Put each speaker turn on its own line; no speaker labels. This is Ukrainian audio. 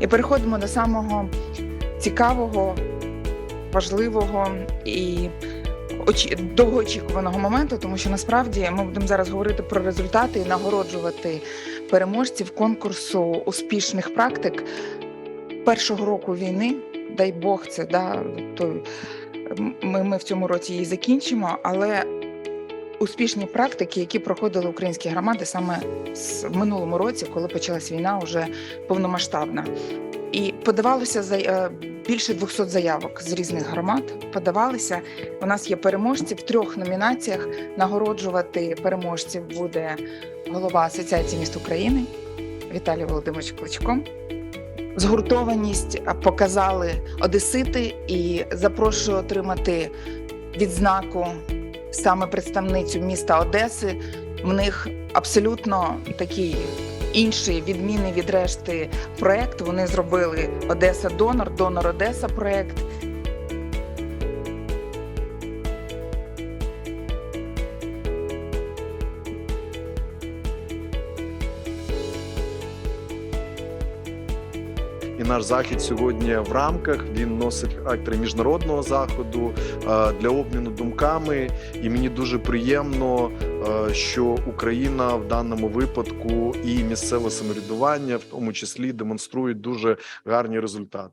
І переходимо до самого цікавого, важливого і очі... довгоочікуваного моменту, тому що насправді ми будемо зараз говорити про результати і нагороджувати переможців конкурсу успішних практик першого року війни. Дай Бог, це да, той, ми, ми в цьому році її закінчимо, але успішні практики, які проходили українські громади саме в минулому році, коли почалась війна, вже повномасштабна. І подавалося за е, більше 200 заявок з різних громад. Подавалися. У нас є переможці в трьох номінаціях. Нагороджувати переможців буде голова Асоціації міст України Віталій Володимирович Кличко. Згуртованість показали одесити і запрошую отримати відзнаку саме представницю міста Одеси. В них абсолютно такий інший відмінний від решти проект. Вони зробили Одеса Донор, Донор Одеса проект.
І наш захід сьогодні в рамках він носить характер міжнародного заходу е, для обміну думками. І мені дуже приємно, е, що Україна в даному випадку і місцеве самоврядування, в тому числі, демонструють дуже гарні результати.